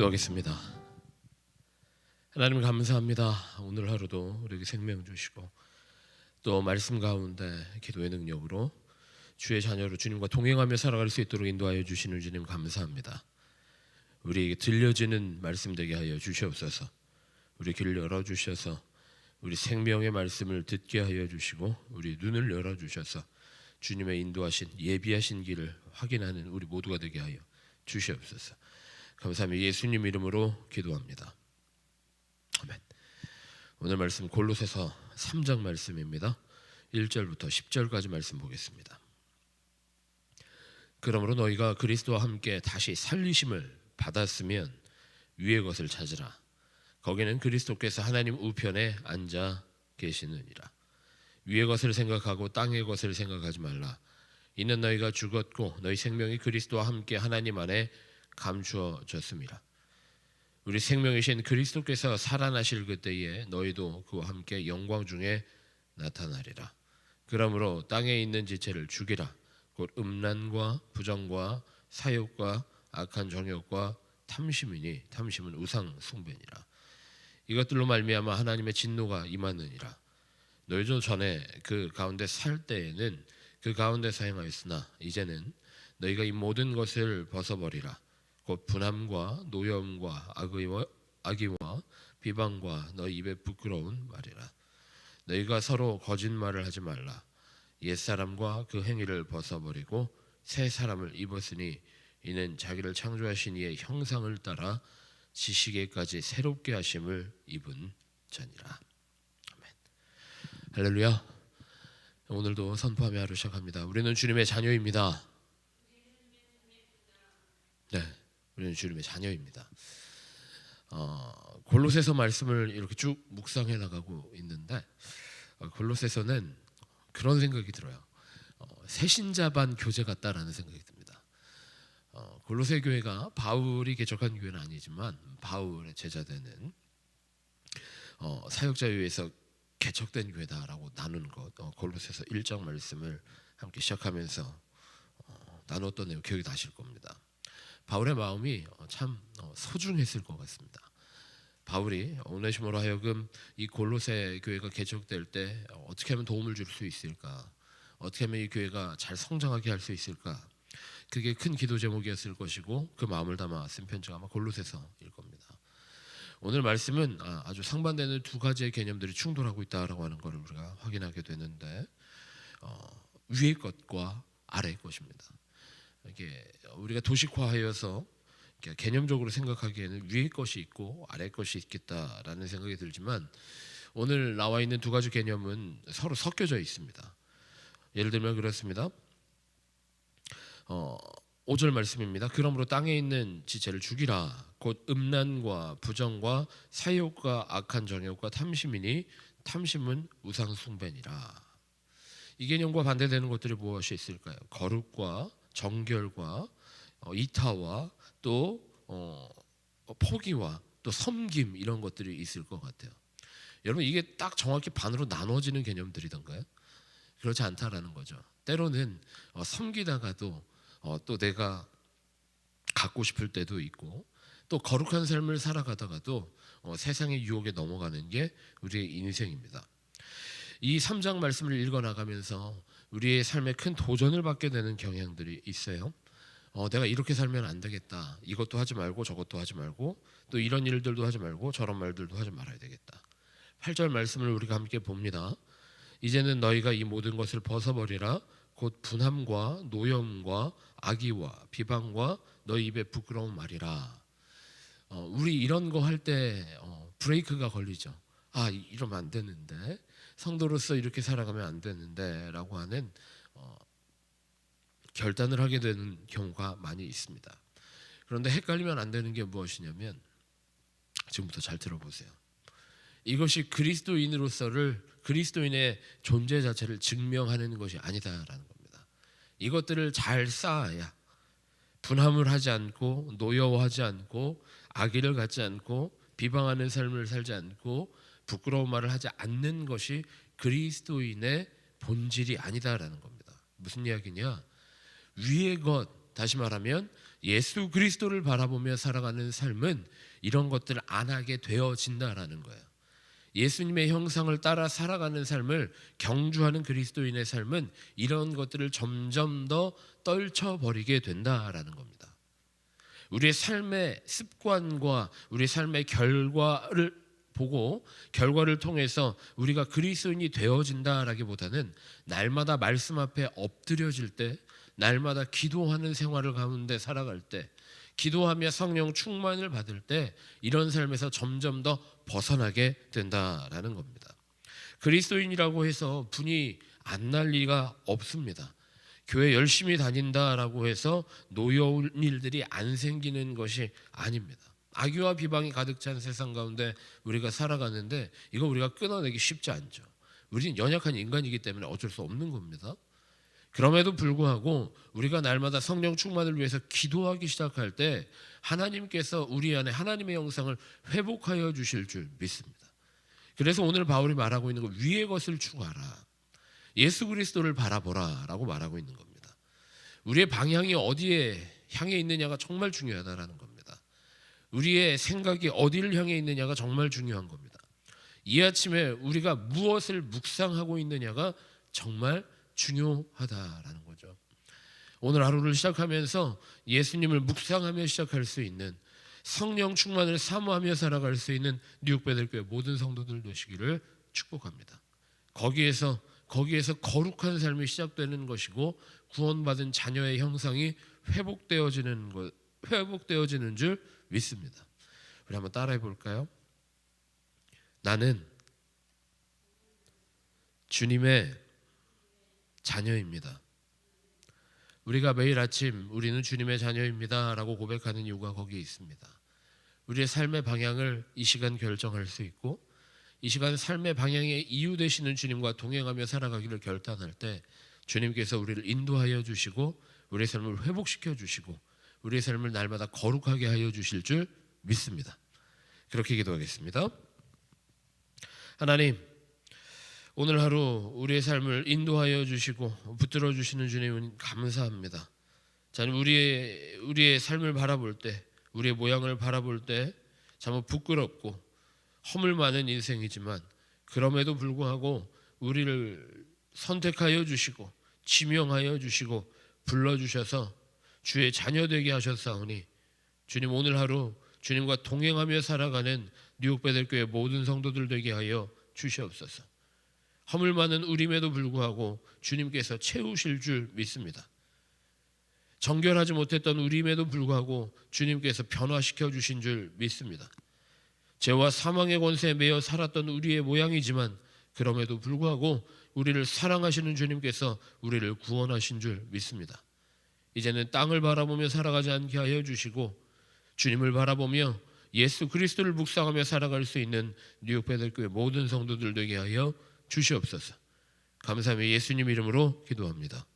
기도하겠습니다. 하나님 감사합니다. 오늘 하루도 우리에게 생명 주시고 또 말씀 가운데 기도의 능력으로 주의 자녀로 주님과 동행하며 살아갈 수 있도록 인도하여 주시는 주님 감사합니다. 우리에게 들려지는 말씀 되게 하여 주시옵소서. 우리 길을 열어 주셔서 우리 생명의 말씀을 듣게 하여 주시고 우리 눈을 열어 주셔서 주님의 인도하신 예비하신 길을 확인하는 우리 모두가 되게 하여 주시옵소서. 감사하며 예수님 이름으로 기도합니다. 아멘. 오늘 말씀 골로새서 3장 말씀입니다. 1절부터 10절까지 말씀 보겠습니다. 그러므로 너희가 그리스도와 함께 다시 살리심을 받았으면 위의 것을 찾으라. 거기는 그리스도께서 하나님 우편에 앉아 계시느니라. 위의 것을 생각하고 땅의 것을 생각하지 말라. 이는 너희가 죽었고 너희 생명이 그리스도와 함께 하나님 안에 감추어졌습니다. 우리 생명이신 그리스도께서 살아나실 그때에 너희도 그와 함께 영광 중에 나타나리라. 그러므로 땅에 있는 지체를 죽이라. 곧 음란과 부정과 사욕과 악한 정욕과 탐심이니 탐심은 우상 숭배니라. 이것들로 말미암아 하나님의 진노가 임하느니라. 너희도 전에 그 가운데 살 때에는 그 가운데서 행하였으나 이제는 너희가 이 모든 것을 벗어버리라. 곧 분함과 노여움과 악의와 악의와 비방과 너희 입에 부끄러운 말이라. 너희가 서로 거짓말을 하지 말라. 옛 사람과 그 행위를 벗어버리고 새 사람을 입었으니 이는 자기를 창조하신 이의 형상을 따라 지식에까지 새롭게 하심을 입은 자니라. 아멘. 할렐루야. 오늘도 선포하며 하루 시작합니다. 우리는 주님의 자녀입니다. 네, 우리는 주님의 자녀입니다. 어, 골로새서 말씀을 이렇게 쭉 묵상해 나가고 있는데 어, 골로새서는 그런 생각이 들어요. 어, 새신자반 교제 같다라는 생각이 듭니다. 어, 골로새 교회가 바울이 개척한 교회는 아니지만 바울의 제자되는 어, 사역자유에서 개척된 교회다라고 나누는 것 어, 골로새서 1장 말씀을 함께 시작하면서 어, 나눴던 내용 기억이 나실 겁니다. 바울의 마음이 어, 참 어, 소중했을 것 같습니다. 바울이 오네시모로 하여금 이 골로새 교회가 개척될 때 어, 어떻게 하면 도움을 줄 수 있을까? 어떻게 하면 이 교회가 잘 성장하게 할 수 있을까? 그게 큰 기도 제목이었을 것이고 그 마음을 담아 쓴 편지가 아마 골로새서일 겁니다. 오늘 말씀은 아, 아주 상반되는 두 가지의 개념들이 충돌하고 있다라고 하는 것을 우리가 확인하게 되는데 어, 위의 것과 아래의 것입니다. 이게 우리가 도식화하여서 이렇게 개념적으로 생각하기에는 위의 것이 있고 아래의 것이 있겠다라는 생각이 들지만 오늘 나와 있는 두 가지 개념은 서로 섞여져 있습니다. 예를 들면 그렇습니다. 어, 5절 말씀입니다. 그러므로 땅에 있는 지체를 죽이라. 곧 음란과 부정과 사욕과 악한 정욕과 탐심이니 탐심은 우상 숭배니라. 이 개념과 반대되는 것들이 무엇이 있을까요? 거룩과 정결과 어, 이타와 또 어, 포기와 또 섬김 이런 것들이 있을 것 같아요. 여러분 이게 딱 정확히 반으로 나눠지는 개념들이던가요? 그렇지 않다라는 거죠. 때로는 어, 섬기다가도 어, 또 내가 갖고 싶을 때도 있고 또 거룩한 삶을 살아가다가도 어, 세상의 유혹에 넘어가는 게 우리의 인생입니다. 이 3장 말씀을 읽어 나가면서 우리의 삶에 큰 도전을 받게 되는 경향들이 있어요. 어, 내가 이렇게 살면 안 되겠다. 이것도 하지 말고 저것도 하지 말고 또 이런 일들도 하지 말고 저런 말들도 하지 말아야 되겠다. 8절 말씀을 우리가 함께 봅니다. 이제는 너희가 이 모든 것을 벗어버리라. 곧 분함과 노염과 악의와 비방과 너희 입에 부끄러운 말이라. 어, 우리 이런 거 할 때 어, 브레이크가 걸리죠. 아 이- 이러면 안 되는데 성도로서 이렇게 살아가면 안 되는데라고 하는 어, 결단을 하게 되는 경우가 많이 있습니다. 그런데 헷갈리면 안 되는 게 무엇이냐면 지금부터 잘 들어보세요. 이것이 그리스도인으로서를 그리스도인의 존재 자체를 증명하는 것이 아니다라는 겁니다. 이것들을 잘 쌓아야 분함을 하지 않고 노여워하지 않고 악의를 갖지 않고 비방하는 삶을 살지 않고 부끄러운 말을 하지 않는 것이 그리스도인의 본질이 아니다라는 겁니다. 무슨 이야기냐? 위의 것 다시 말하면 예수 그리스도를 바라보며 살아가는 삶은 이런 것들을 안 하게 되어진다라는 거예요. 예수님의 형상을 따라 살아가는 삶을 경주하는 그리스도인의 삶은 이런 것들을 점점 더 떨쳐버리게 된다라는 겁니다. 우리의 삶의 습관과 우리의 삶의 결과를 보고 결과를 통해서 우리가 그리스도인이 되어진다라기보다는 날마다 말씀 앞에 엎드려질 때 날마다 기도하는 생활을 가운데 살아갈 때 기도하며 성령 충만을 받을 때 이런 삶에서 점점 더 벗어나게 된다라는 겁니다. 그리스도인이라고 해서 분이 안 날 리가 없습니다. 교회 열심히 다닌다라고 해서 노여운 일들이 안 생기는 것이 아닙니다. 악유와 비방이 가득 찬 세상 가운데 우리가 살아가는데 이거 우리가 끊어내기 쉽지 않죠. 우리는 연약한 인간이기 때문에 어쩔 수 없는 겁니다. 그럼에도 불구하고 우리가 날마다 성령 충만을 위해서 기도하기 시작할 때 하나님께서 우리 안에 하나님의 영상을 회복하여 주실 줄 믿습니다. 그래서 오늘 바울이 말하고 있는 거 위의 것을 추구하라. 예수 그리스도를 바라보라라고 말하고 있는 겁니다. 우리의 방향이 어디에 향해 있느냐가 정말 중요하다라는 겁니다. 우리의 생각이 어디를 향해 있느냐가 정말 중요한 겁니다. 이 아침에 우리가 무엇을 묵상하고 있느냐가 정말 중요하다라는 거죠. 오늘 하루를 시작하면서 예수님을 묵상하며 시작할 수 있는 성령 충만을 사모하며 살아갈 수 있는 뉴욕 베들교회 모든 성도들 되시기를 축복합니다. 거기에서 거기에서 거룩한 삶이 시작되는 것이고 구원받은 자녀의 형상이 회복되어지는 것 회복되어지는 줄 믿습니다. 우리 한번 따라해 볼까요? 나는 주님의 자녀입니다. 우리가 매일 아침 우리는 주님의 자녀입니다라고 고백하는 이유가 거기에 있습니다. 우리의 삶의 방향을 이 시간 결정할 수 있고 이 시간 삶의 방향의 이유 되시는 주님과 동행하며 살아가기를 결단할 때 주님께서 우리를 인도하여 주시고 우리의 삶을 회복시켜 주시고 우리의 삶을 날마다 거룩하게 하여 주실 줄 믿습니다. 그렇게 기도하겠습니다. 하나님 오늘 하루 우리의 삶을 인도하여 주시고 붙들어 주시는 주님 감사합니다. 자, 우리의 우리의 삶을 바라볼 때, 우리의 모양을 바라볼 때 참 부끄럽고 허물 많은 인생이지만 그럼에도 불구하고 우리를 선택하여 주시고 지명하여 주시고 불러 주셔서 주의 자녀 되게 하셨사오니 주님 오늘 하루 주님과 동행하며 살아가는 뉴욕 베델교회 모든 성도들 되게 하여 주시옵소서. 허물 많은 우림에도 불구하고 주님께서 채우실 줄 믿습니다. 정결하지 못했던 우림에도 불구하고 주님께서 변화시켜 주신 줄 믿습니다. 죄와 사망의 권세에 매여 살았던 우리의 모양이지만 그럼에도 불구하고 우리를 사랑하시는 주님께서 우리를 구원하신 줄 믿습니다. 이제는 땅을 바라보며 살아가지 않게 하여 주시고 주님을 바라보며 예수 그리스도를 묵상하며 살아갈 수 있는 뉴욕 베들교회 모든 성도들 되게 하여 주시옵소서. 감사하며 예수님 이름으로 기도합니다.